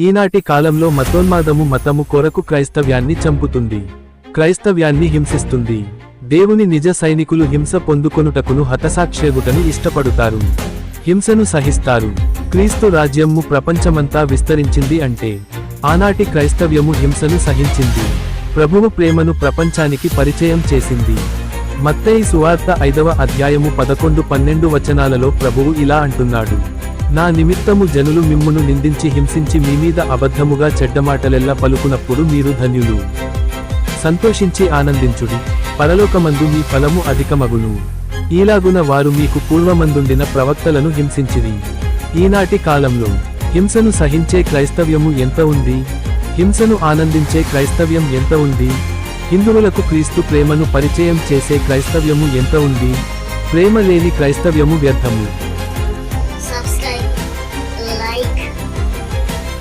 ఈనాటి కాలంలో మతోన్మాదము మతము కొరకు క్రైస్తవ్యాన్ని చంపుతుంది. క్రైస్తవ్యాన్ని హింసిస్తుంది. దేవుని నిజ సైనికులు హింస పొందుకొనుటకును హతసాక్షేగుటను ఇష్టపడుతారు. హింసను సహిస్తారు. క్రీస్తు రాజ్యము ప్రపంచమంతా విస్తరించింది అంటే ఆనాటి క్రైస్తవ్యము హింసను సహించింది. ప్రభువు ప్రేమను ప్రపంచానికి పరిచయం చేసింది. మత్తయి సువార్త ఐదవ అధ్యాయము పదకొండు పన్నెండు వచనాలలో ప్రభువు ఇలా అంటున్నాడు. నా నిమిత్తము జనులు మిమ్మును నిందించి హింసించి మీ మీద అబద్ధముగా చెడ్డమాటలెల్లా పలుకునప్పుడు మీరు ధన్యులు. సంతోషించి ఆనందించుడి. పరలోకమందు మీ ఫలము అధికమగును. ఈలాగున వారు మీకు పూర్వమందుండిన ప్రవక్తలను హింసించిరి. ఈనాటి కాలంలో హింసను సహించే క్రైస్తవ్యము ఎంత ఉంది? హింసను ఆనందించే క్రైస్తవ్యం ఎంత ఉంది? హిందువులకు క్రీస్తు ప్రేమను పరిచయం చేసే క్రైస్తవ్యము ఎంత ఉంది? ప్రేమ లేని క్రైస్తవ్యము వ్యర్థము.